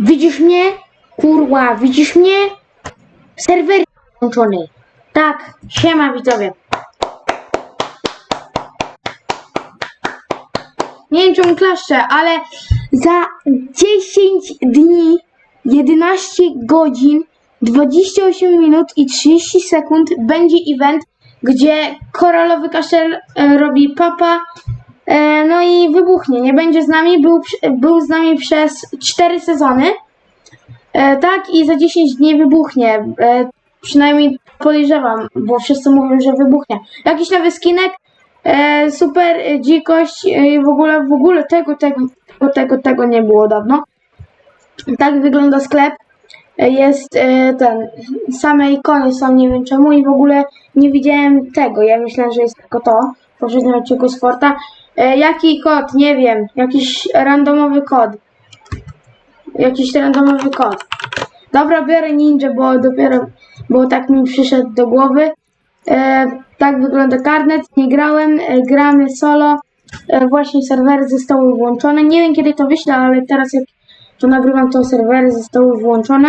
Widzisz mnie? Kurwa, widzisz mnie? Serwer włączony. Tak, siema widzowie. Nie wiem czemu klaszczę, ale za 10 dni, 11 godzin, 28 minut i 30 sekund będzie event, gdzie koralowy kaszel e, robi papa, no i wybuchnie. Nie będzie z nami, był, był z nami przez 4 sezony. E, tak, i za 10 dni wybuchnie. E, przynajmniej podejrzewam, bo wszyscy mówią, że wybuchnie. Jakiś nowy skinek, e, super e, dzikość e, i w ogóle, w ogóle tego, tego, tego, tego, tego nie było dawno. Tak wygląda sklep. E, Jest e, ten, same ikony są, nie wiem czemu i w ogóle nie widziałem tego. Ja myślałem, że jest tylko to. W poprzednim odcinku. E, jaki kod? Nie wiem. Jakiś randomowy kod. Jakiś randomowy kod. Dobra, biorę ninja, bo dopiero, bo tak mi przyszedł do głowy. E, tak wygląda karnet, nie grałem, e, gramy solo. E, właśnie serwery zostały włączone. Nie wiem kiedy to wyślę, ale teraz jak to nagrywam, to serwery zostały włączone.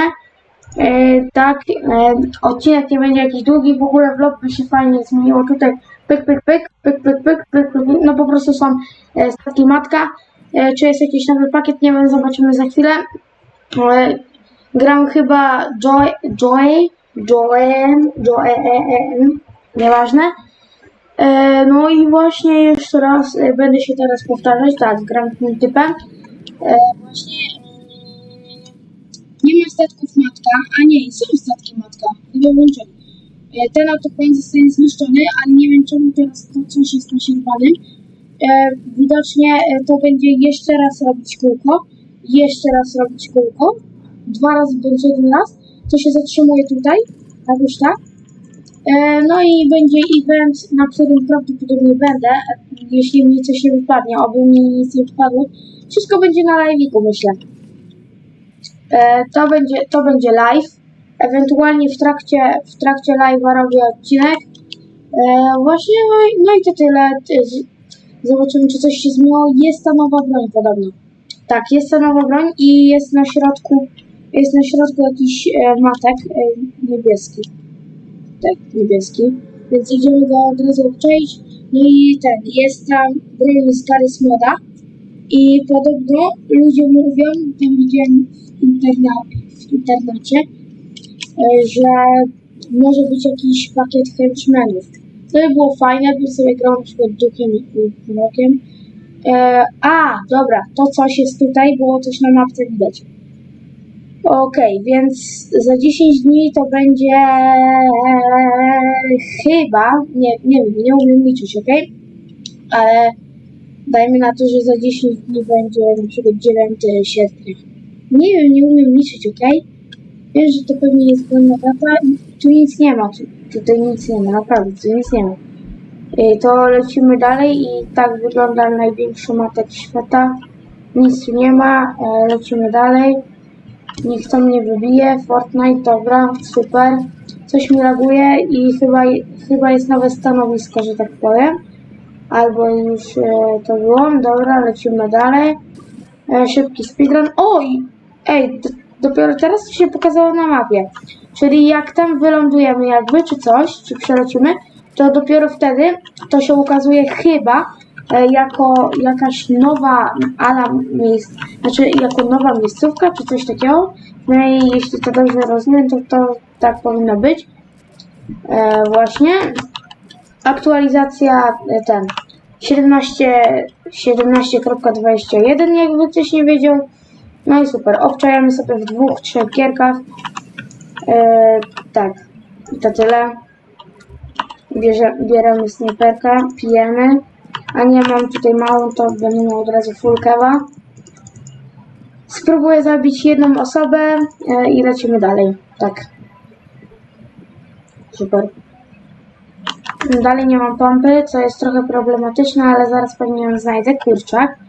E, tak, e, odcinek nie będzie jakiś długi, w ogóle vlog by się fajnie zmieniło. Tutaj pyk, pyk, pyk, pyk, pyk, pyk, pyk, pyk. no po prostu są e, statki matka. E, czy jest jakiś nowy pakiet, nie wiem, zobaczymy za chwilę. E, gram chyba Joy, Joy, Joem, Joem, nieważne. No i właśnie jeszcze raz będę się teraz powtarzać, tak, gram tym typem. Właśnie nie ma statków matka, a nie, są statki matka, chyba włączone. E, ten autoplan zostanie zniszczony, ale nie wiem czemu teraz to coś jest naśrubowane. E, widocznie e, to będzie jeszcze raz robić kółko, jeszcze raz robić kółko, dwa razy bądź jeden raz, to się zatrzymuje tutaj, jakoś tak. E, no i będzie event, na którym prawdopodobnie będę, e, jeśli mi coś nie wypadnie, oby mi nic nie wypadło. Wszystko będzie na live'iku, myślę. E, to będzie, to będzie live. Ewentualnie w trakcie, w trakcie live'a robię odcinek. E, właśnie, no no i to tyle. Zobaczymy, czy coś się zmieniło. Jest ta nowa broń podobno. Tak, jest ta nowa broń i jest na środku, jest na środku jakiś e, matek e, niebieski. Tak, niebieski. Więc idziemy go od razu obczaić. No i ten, jest tam broń z Garys Moda. I podobno ludzie mówią, tam widziałem w, interna, w internecie, że może być jakiś pakiet henchmenów. To by było fajne, bym sobie grał na przykład duchem i prorokiem. E, a, dobra, to coś jest tutaj, było coś na mapce widać. Okej, więc za 10 dni to będzie chyba, nie, nie wiem, nie umiem liczyć, ok? Ale dajmy na to, że za 10 dni będzie na przykład 9 sierpnia. Nie wiem, nie umiem liczyć, ok? Wiem, że to pewnie jest błędna data i tu nic nie ma, tu, tutaj nic nie ma, naprawdę, tu nic nie ma. Y, To lecimy dalej i tak wygląda największy matek świata. Nic tu nie ma, e, lecimy dalej. Niech to mnie wybije. Fortnite, dobra, super. Coś mi laguje i chyba, chyba jest nowe stanowisko, że tak powiem. Albo już e, to było. Dobra, lecimy dalej. E, szybki speedrun. Oj! Ej, dopiero teraz się pokazało na mapie. Czyli jak tam wylądujemy jakby, czy coś, czy przelecimy, to dopiero wtedy to się ukazuje chyba e, jako jakaś nowa ala miejsc, znaczy jako nowa miejscówka, czy coś takiego. No i jeśli to dobrze rozumiem, to, to tak powinno być. E, właśnie. Aktualizacja e, ten 17 17.21, jakby ktoś nie wiedział. No i super. Obczajamy sobie w dwóch, trzech gierkach. E, tak. I to tyle. Bierze, bierzemy snajperkę, pijemy. A nie mam tutaj małą, to będę miał od razu full kewa. Spróbuję zabić jedną osobę e, i lecimy dalej. Tak. Super. Dalej nie mam pompy, co jest trochę problematyczne, ale zaraz pewnie ją znajdę. Kurczak.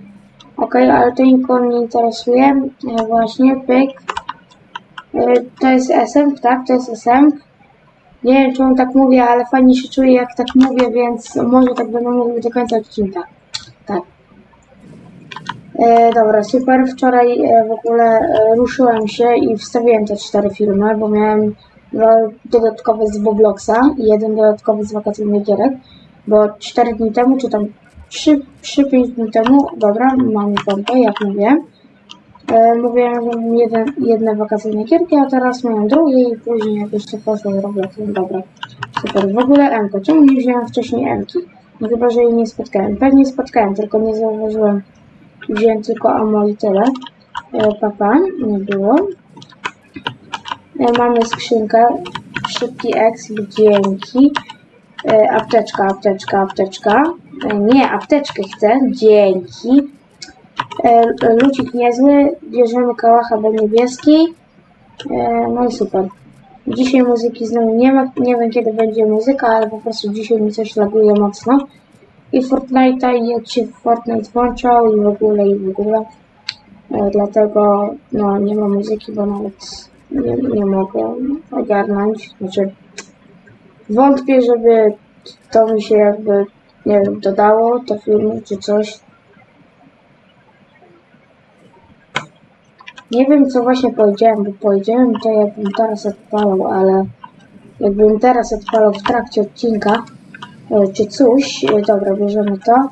Ok, ale to nikogo nie interesuje. E, właśnie, pyk. E, to jest SM, tak? To jest SM. Nie wiem, czemu tak mówię, ale fajnie się czuję, jak tak mówię, więc może tak będę mówił do końca odcinka. Tak. E, dobra, super. Wczoraj e, w ogóle ruszyłem się i wstawiłem te cztery filmy, bo miałem dwa dodatkowe z Bobloxa i jeden dodatkowy z wakacyjnych gierek, bo cztery dni temu, czy tam 3-5 dni temu, dobra, mam pompę, jak mówiłem. E, mówiłem, że mam jeden, jedne wakacyjne gierki, a teraz miałem drugie i później jak jeszcze poszło z Robloxem, dobra. Super. W ogóle Emko, czemu nie wziąłem wcześniej Emki? No chyba, że jej nie spotkałem. Pewnie spotkałem, tylko nie zauważyłem. Wziąłem tylko Amo i tyle. E, papa, nie było. E, mamy skrzynkę. Szybki X, dzięki. E, apteczka, apteczka, apteczka. E, nie, apteczkę chcę, dzięki. E, lucik niezły, bierzemy kałacha do niebieskiej. E, no i super. Dzisiaj muzyki znowu nie ma, nie wiem kiedy będzie muzyka, ale po prostu dzisiaj mi coś laguje mocno. I Fortnite'a i jak się Fortnite włączał i w ogóle i w ogóle. Dlatego no nie ma muzyki, bo nawet nie, nie mogę ogarnąć. Znaczy wątpię, żeby to mi się jakby nie wiem, dodało do filmu czy coś. Nie wiem co właśnie powiedziałem, bo powiedziałem to jakbym teraz odpalał, ale jakbym teraz odpalał w trakcie odcinka e, czy coś, e, dobra, bierzemy to.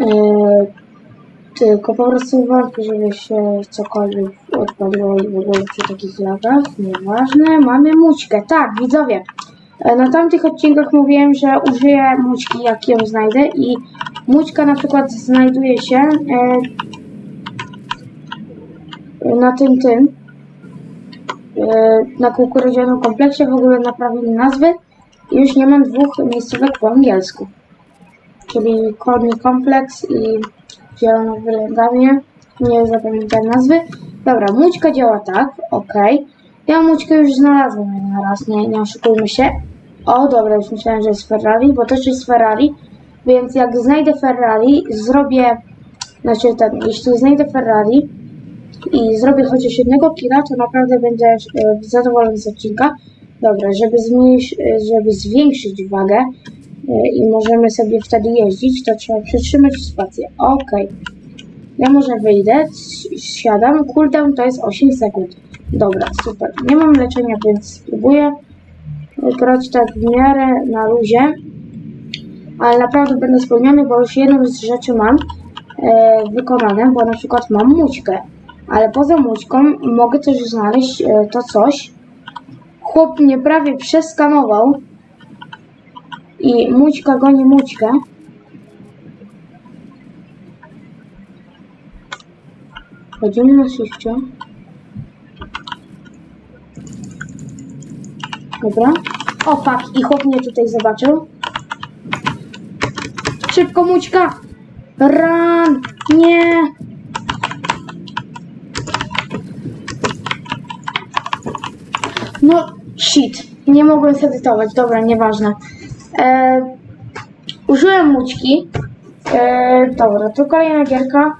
E, tylko po prostu wątpię, żeby się cokolwiek odpaliło i w ogóle przy takich lagach, nieważne. Mamy mućkę, tak, widzowie. E, Na tamtych odcinkach mówiłem, że użyję mućki jak ją znajdę i mućka na przykład znajduje się e, na tym tym e, na kukurydzianym kompleksie w ogóle naprawili nazwy i już nie mam dwóch miejscówek po angielsku. Czyli Korni Kompleks i Zielona Wylęgarnia. Nie zapamiętam nazwy. Dobra, mućka działa tak, ok. Ja mućkę już znalazłem jeden raz, nie, nie oszukujmy się. O, dobra, już myślałem, że jest Ferrari, bo też jest Ferrari. Więc jak znajdę Ferrari, zrobię, znaczy tak, jeśli znajdę Ferrari, i zrobię chociaż jednego killa, to naprawdę będę e, zadowolony z odcinka. Dobra, żeby, e, żeby zwiększyć wagę i możemy sobie wtedy jeździć, to trzeba przytrzymać spację. Ok. Ja może wyjdę, siadam, cooldown to jest 8 sekund. Dobra, super. Nie mam leczenia, więc spróbuję grać tak w miarę na luzie. Ale naprawdę będę spełniony, bo już jedną z rzeczy mam e, wykonane, bo na przykład mam mućkę. Ale poza mućką mogę też znaleźć e, to coś. Chłop mnie prawie przeskanował. I mućka goni mućkę. Chodzimy na shifcie. Dobra. O fuck, i chłop mnie tutaj zobaczył. Szybko mućka! Run! Nie! No, shit. Nie mogłem zedytować. Dobra, nieważne. E, użyłem mućki. E, dobra, to kolejna gierka.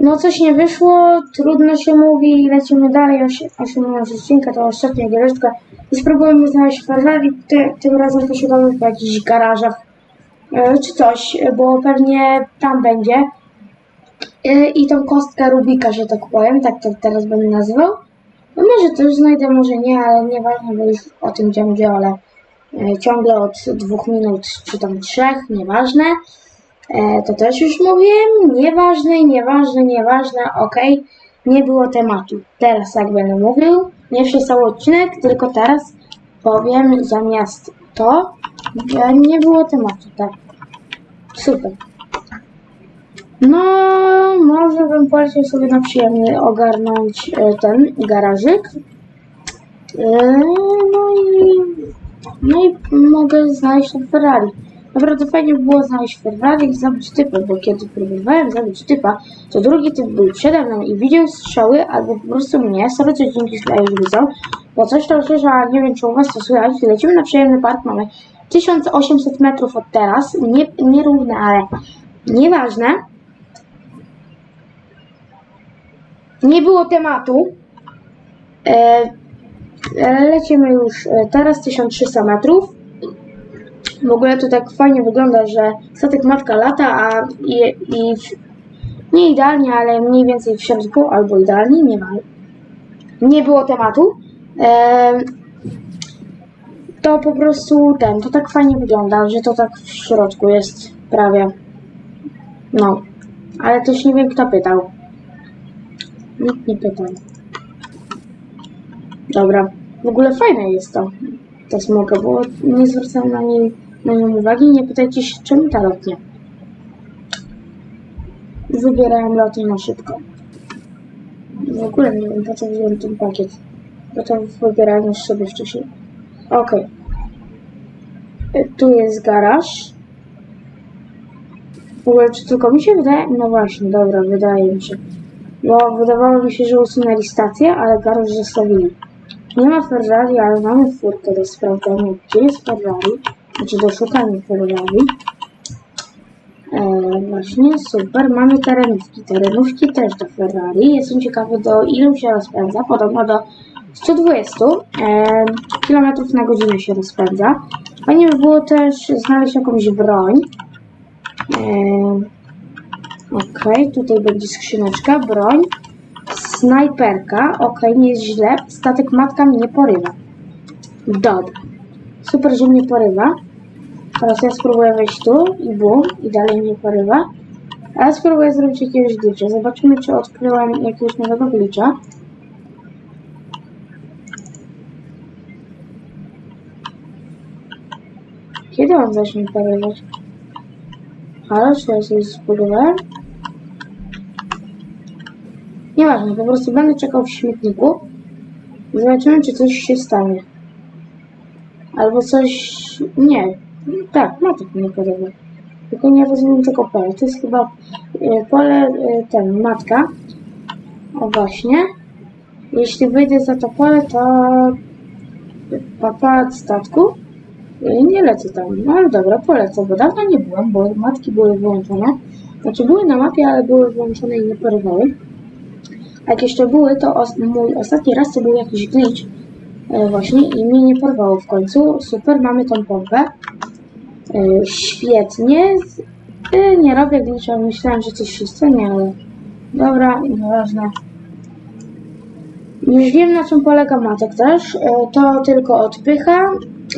No, coś nie wyszło, trudno się mówi, lecimy dalej. 8 minut odcinka to ostatnia giereczka. I spróbujemy znaleźć Ferrari. Ty, tym razem poszukamy po jakichś garażach e, czy coś, bo pewnie tam będzie. E, I tą kostkę Rubika, że tak powiem, tak to teraz będę nazywał. No może to już znajdę, może nie, ale nieważne, bo już o tym dziękuję, ale ciągle od dwóch minut, czy tam trzech, nieważne. E, to też już mówiłem, nieważne, nieważne, nieważne, okej, nie było tematu. Teraz jak będę mówił, nie przez cały odcinek, tylko teraz powiem zamiast to, nie było tematu, tak. Super. No, może bym poleciał sobie na przyjemny ogarnąć e, ten garażyk. E, No i, no i mogę znaleźć ten Ferrari. Naprawdę fajnie by było znaleźć Ferrari i zabić typa, bo kiedy próbowałem zabić typa, to drugi typ był przede mną i widział strzały, albo po prostu mnie, sorry, coś dzięki że już widzą, bo coś słyszę, ale nie wiem, czy u was to słychać. Lecimy na przyjemny park, mamy 1800 metrów od teraz, nie, nierówne, ale nieważne. nie było tematu. E, lecimy już e, teraz 1300 metrów. W ogóle to tak fajnie wygląda, że statek matka lata, a i, i w, nie idealnie, ale mniej więcej w środku, albo idealnie, nie ma. Nie było tematu. Em, to po prostu ten, to tak fajnie wygląda, że to tak w środku jest prawie. No, ale też nie wiem kto pytał. Nikt nie pytał. Dobra, w ogóle fajne jest to, ta smoga, bo nie zwracam na, niej, na nią uwagi. Nie pytajcie się czemu ta lotnia. Wybierałem lotnię na szybko. W ogóle nie wiem po co wziąłem ten pakiet. To wybierałem już sobie wcześniej. Okej. Y, Tu jest garaż. W ogóle czy tylko mi się wydaje? No właśnie, dobra, wydaje mi się. Bo wydawało mi się, że usunęli stację, ale garaż zostawili. Nie ma Ferrari, ale mamy furtkę do sprawdzenia, gdzie jest Ferrari. Znaczy do szukania Ferrari. E, właśnie, super. Mamy terenówki. Terenówki też do Ferrari. Jestem ciekawy, do ilu się rozpędza. Podobno do 120 e, km na godzinę się rozpędza. Fajnie by było też znaleźć jakąś broń. E, Okej, tutaj będzie skrzyneczka, broń. Snajperka, okej, nie jest źle. Statek matka mnie porywa. Dobra. Super, że mnie porywa. Teraz ja spróbuję wejść tu i bum, i dalej mnie porywa. A ja spróbuję zrobić jakiegoś glitcha. Zobaczymy, czy odkryłem jakiegoś nowego glitcha. Kiedy on zacznie porywać? Halo, czy ja coś zbudowałem? Nieważne, po prostu będę czekał w śmietniku. Zobaczymy, czy coś się stanie. Albo coś... Nie. Tak, ma tak mnie. Tylko nie rozumiem tego pola. To jest chyba e, pole, e, ten, matka. O właśnie. Jeśli wyjdę za to pole, to papa statku. E, Nie lecę tam. No ale dobra, polecę, bo dawno nie byłem, bo matki były wyłączone. Znaczy były na mapie, ale były wyłączone i nie porywały. A jak jeszcze były, to os mój ostatni raz to był jakiś glitch e, właśnie i mnie nie porwało w końcu. Super, mamy tą pompę. E, świetnie. E, nie robię glitcha, myślałem, że coś się stanie, ale dobra, nieważne. Już wiem na czym polega matek też. E, to tylko odpycha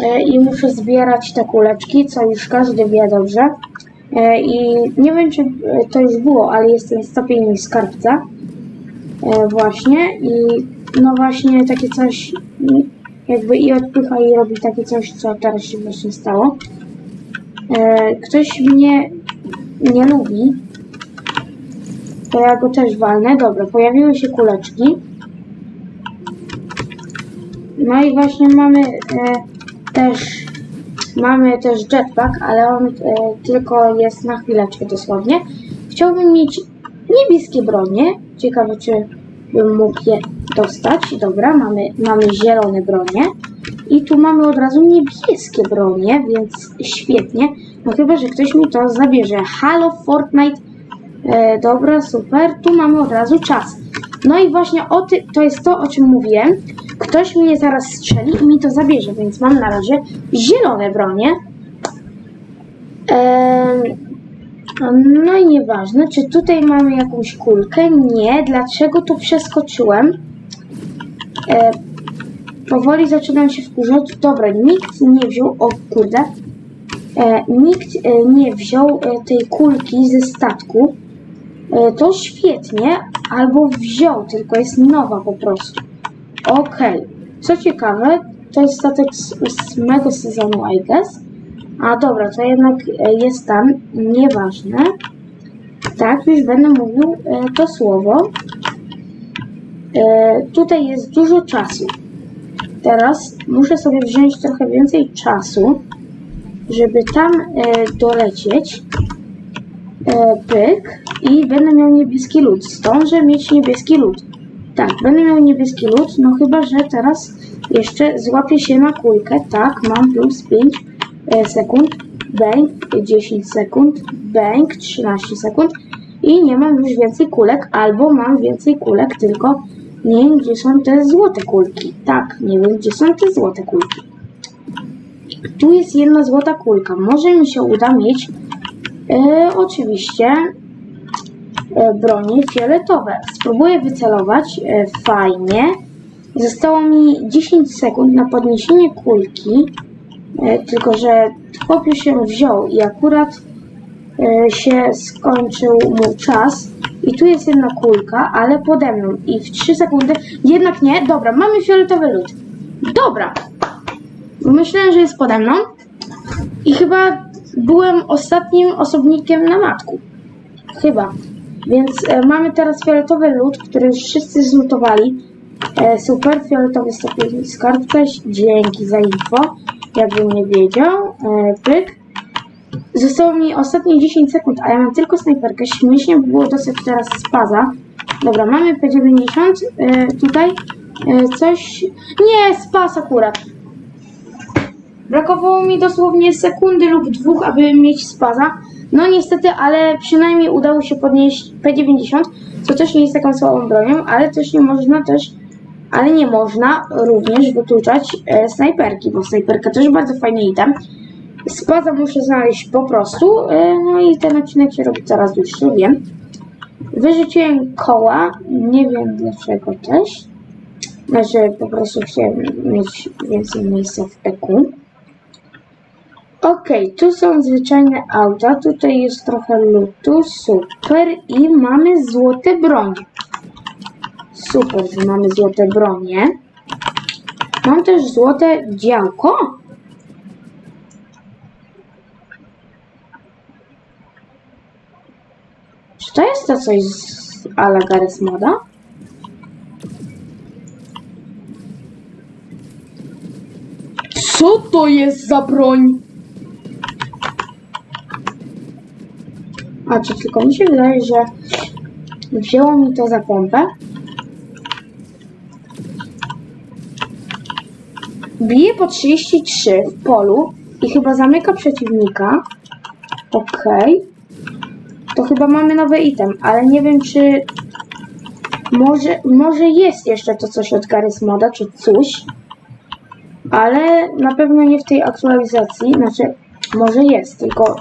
e, i muszę zbierać te kuleczki, co już każdy wie dobrze. E, I nie wiem, czy e, to już było, ale jest ten stopień skarbca. E, właśnie i no właśnie takie coś jakby i odpycha i robi takie coś, co teraz się właśnie stało. E, ktoś mnie nie lubi, to ja go też walnę. Dobra, pojawiły się kuleczki. No i właśnie mamy e, też mamy też jetpack, ale on e, tylko jest na chwileczkę dosłownie. Chciałbym mieć niebieskie bronie. Ciekawe, czy bym mógł je dostać. Dobra, mamy, mamy zielone bronie. I tu mamy od razu niebieskie bronie, więc świetnie. No chyba, że ktoś mi to zabierze. Halo Fortnite. E, dobra, super. Tu mamy od razu czas. No i właśnie o ty, to jest to, o czym mówiłem. Ktoś mnie zaraz strzeli i mi to zabierze, więc mam na razie zielone bronie. Em, no i nieważne, czy tutaj mamy jakąś kulkę? Nie. Dlaczego tu przeskoczyłem? E, powoli zaczynam się wkurzać. Dobra, nikt nie wziął, o kurde, e, nikt e, nie wziął e, tej kulki ze statku. E, to świetnie, albo wziął, tylko jest nowa po prostu. Okej. Co ciekawe, to jest statek z ósmego sezonu, I guess. A dobra, to jednak e, jest tam, nieważne. Tak, już będę mówił e, to słowo. E, tutaj jest dużo czasu. Teraz muszę sobie wziąć trochę więcej czasu, żeby tam dolecieć. Pyk i będę miał niebieski lód. Zdążę mieć niebieski lód. Tak, będę miał niebieski lód, no chyba, że teraz jeszcze złapię się na kulkę. Tak, mam plus 5 e, sekund, bank 10 sekund, bank 13 sekund i nie mam już więcej kulek, albo mam więcej kulek, tylko nie wiem, gdzie są te złote kulki. Tak, nie wiem, gdzie są te złote kulki. Tu jest jedna złota kulka. Może mi się uda mieć e, oczywiście e, broni fioletowe. Spróbuję wycelować. E, fajnie. Zostało mi 10 sekund na podniesienie kulki. E, tylko, że chłop już się wziął i akurat e, się skończył mu czas. I tu jest jedna kulka, ale pode mną. I w 3 sekundy. Jednak nie. Dobra, mamy fioletowy lód. Dobra. Myślałem, że jest pode mną. I chyba byłem ostatnim osobnikiem na matku. Chyba. Więc e, mamy teraz fioletowy lód, który już wszyscy zlutowali. E, super, fioletowy stopień skarbca. Dzięki za info. Jakbym nie wiedział. E, pyk. Zostało mi ostatnie 10 sekund, a ja mam tylko snajperkę. Śmiesznie by było dostać teraz spaza. Dobra, mamy P90. E, tutaj e, coś... Nie, spas akurat. Brakowało mi dosłownie sekundy lub dwóch, aby mieć spaza. No niestety, ale przynajmniej udało się podnieść P90, co też nie jest taką słabą bronią, ale też nie można też, ale nie można również wykluczać e, snajperki, bo snajperka też bardzo fajny item. Spaza muszę znaleźć po prostu, e, no i ten odcinek się robi coraz dłuższy, wiem. Wyrzuciłem koła, nie wiem dlaczego też. Znaczy po prostu chciałem mieć więcej miejsca w eku. Okej, tu są zwyczajne auta, tutaj jest trochę lutu, super i mamy złote bronie. Super, że mamy złote bronie. Mam też złote działko. Czy to jest to coś z ala Garry's Moda? Co to jest za broń? A czy tylko mi się wydaje, że wzięło mi to za pompę? Bije po 33 w polu i chyba zamyka przeciwnika. Okej. To chyba mamy nowy item, ale nie wiem czy... Może, może jest jeszcze to coś od Garry's Moda, czy coś. Ale na pewno nie w tej aktualizacji. Znaczy, może jest, tylko...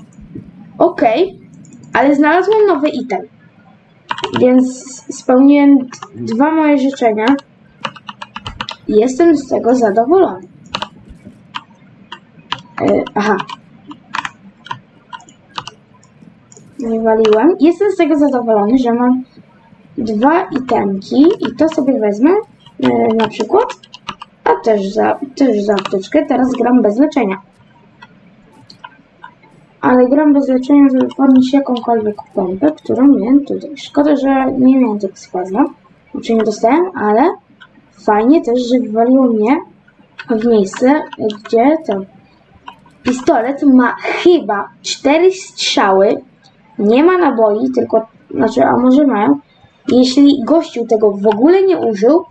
Okej. Ale znalazłem nowy item. Więc spełniłem dwa moje życzenia. Jestem z tego zadowolony. E, aha. Wywaliłem. Jestem z tego zadowolony, że mam dwa itemki i to sobie wezmę e, na przykład. A też za, też za apteczkę. Teraz gram bez leczenia ale gram bez leczenia, żeby podnieść jakąkolwiek pompę, którą miałem tutaj. Szkoda, że nie miałem tego spaza, znaczy nie dostałem, ale fajnie też, że wywaliło mnie w miejsce, gdzie to pistolet ma chyba cztery strzały, nie ma naboi, tylko, znaczy, a może mają. Jeśli gościu tego w ogóle nie użył,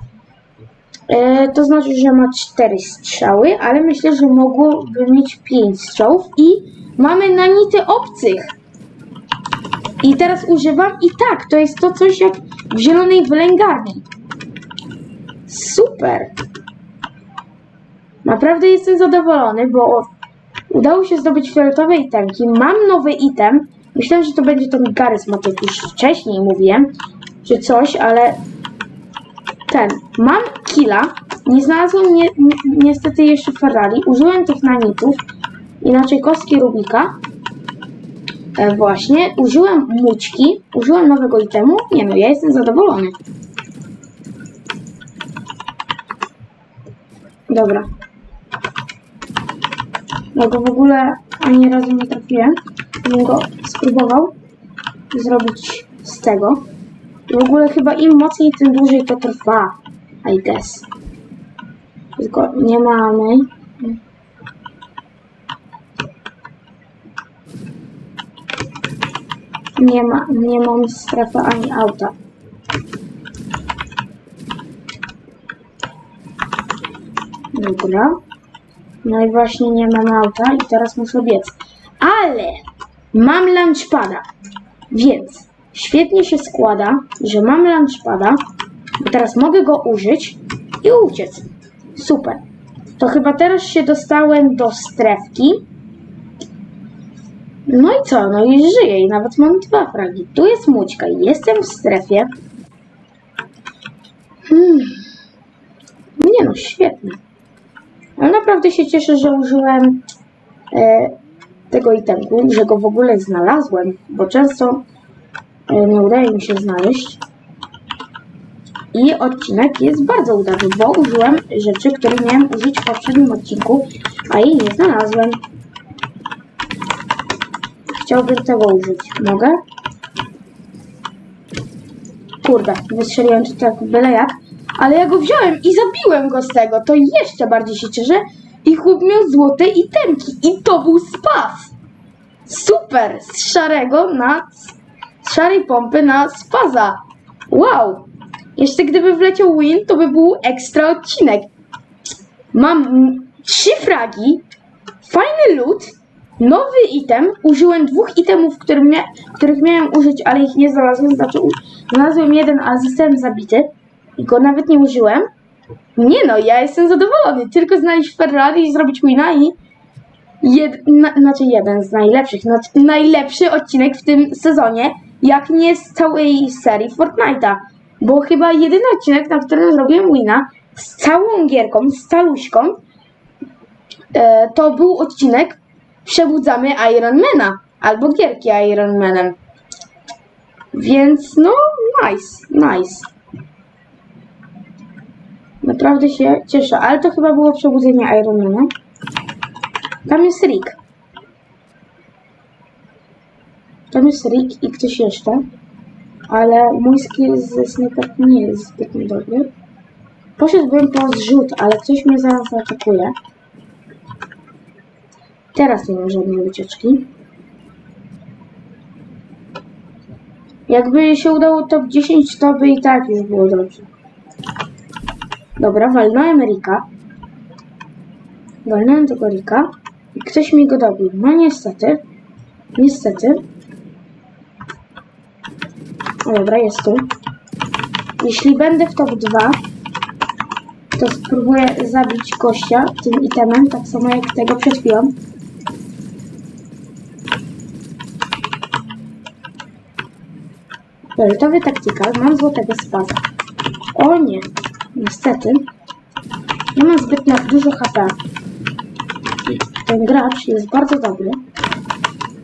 e, to znaczy, że ma cztery strzały, ale myślę, że mogłoby mieć pięć strzałów i mamy nanity obcych. I teraz używam i tak, to jest to coś jak w zielonej wylęgarni. Super. Naprawdę jestem zadowolony, bo udało się zdobyć fioletowe itemki. Mam nowy item. Myślałem, że to będzie ten Mod, jak już wcześniej mówiłem, czy coś, ale ten. Mam killa. Nie znalazłem ni ni niestety jeszcze Ferrari. Użyłem tych nanitów, inaczej kostki Rubika. E, właśnie. Użyłem mućki. Użyłem nowego itemu. Nie no, ja jestem zadowolony. Dobra. Ja go w ogóle ani razu nie trafiłem. Bym go spróbował zrobić z tego. W ogóle chyba im mocniej, tym dłużej to trwa. I guess. Tylko nie mamy. Nie ma, nie mam strefy ani auta. Dobra. No i właśnie nie mam auta i teraz muszę biec. Ale mam lunchpada. Więc świetnie się składa, że mam lunchpada, bo teraz mogę go użyć i uciec. Super. To chyba teraz się dostałem do strefki. No i co? No i żyję i nawet mam dwa fragi. Tu jest mućka i jestem w strefie. Hmm. Nie no, świetnie. Ale naprawdę się cieszę, że użyłem e, tego itemku, że go w ogóle znalazłem, bo często e, nie udaje mi się znaleźć. I odcinek jest bardzo udany, bo użyłem rzeczy, które miałem użyć w poprzednim odcinku, a jej nie znalazłem. Chciałbym tego użyć. Mogę? Kurde, wystrzeliłem to tak byle jak. Ale ja go wziąłem i zabiłem go z tego. To jeszcze bardziej się cieszę. I chłop miał złote itemki. I to był spas. Super! Z szarego na... Z szarej pompy na spaza. Wow! Jeszcze gdyby wleciał win, to by był ekstra odcinek. Mam trzy fragi, fajny loot, nowy item. Użyłem dwóch itemów, których, mia których miałem użyć, ale ich nie znalazłem. Znaczy, znalazłem jeden, ale zostałem zabity go nawet nie użyłem. Nie no, ja jestem zadowolony. Tylko znaleźć Ferrari i zrobić wina i jed, na, znaczy jeden z najlepszych, znaczy najlepszy odcinek w tym sezonie, jak nie z całej serii Fortnite'a. Bo chyba jedyny odcinek, na którym zrobiłem wina z całą gierką, z caluśką, e, to był odcinek Przebudzamy Ironmana albo gierki Ironmanem. Więc no, nice, nice. Naprawdę się cieszę, ale to chyba było Przebudzenie Ironmana. Tam jest Rick. Tam jest Rick i ktoś jeszcze. Ale mój skill ze sniper nie jest zbyt dobry. Poszedłbym po zrzut, ale ktoś mnie zaraz zaatakuje. Teraz nie ma żadnej ucieczki. Jakby się udało top 10, to by i tak już było dobrze. Dobra, walnąłem Rika. Walnąłem tego Rika. I ktoś mi go dobił. No niestety. Niestety. O, dobra, jest tu. Jeśli będę w top 2, to spróbuję zabić gościa tym itemem, tak samo jak tego przed chwilą. Fioletowy taktykal, mam złotego spaza. O nie, niestety. Nie mam zbyt dużo HP. Ten gracz jest bardzo dobry.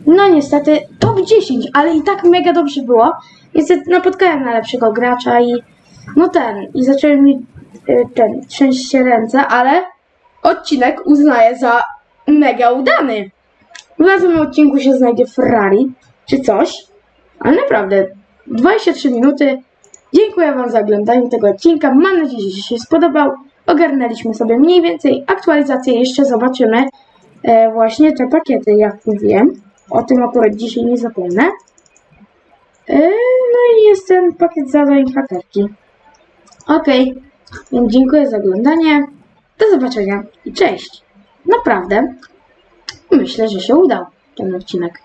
No niestety, top 10, ale i tak mega dobrze było. Niestety napotkałem na lepszego gracza i no ten, i zaczęły mi y, ten, trzęść się ręce, ale odcinek uznaję za mega udany. W następnym odcinku się znajdzie Ferrari, czy coś, ale naprawdę, 23 minuty. Dziękuję Wam za oglądanie tego odcinka. Mam nadzieję, że się spodobał. Ogarnęliśmy sobie mniej więcej aktualizację. Jeszcze zobaczymy e, właśnie te pakiety, jak mówiłem. O tym akurat dzisiaj nie zapomnę. E, no i jest ten pakiet zadań hakerki. Okej, więc dziękuję za oglądanie. Do zobaczenia i cześć. Naprawdę, myślę, że się udał ten odcinek.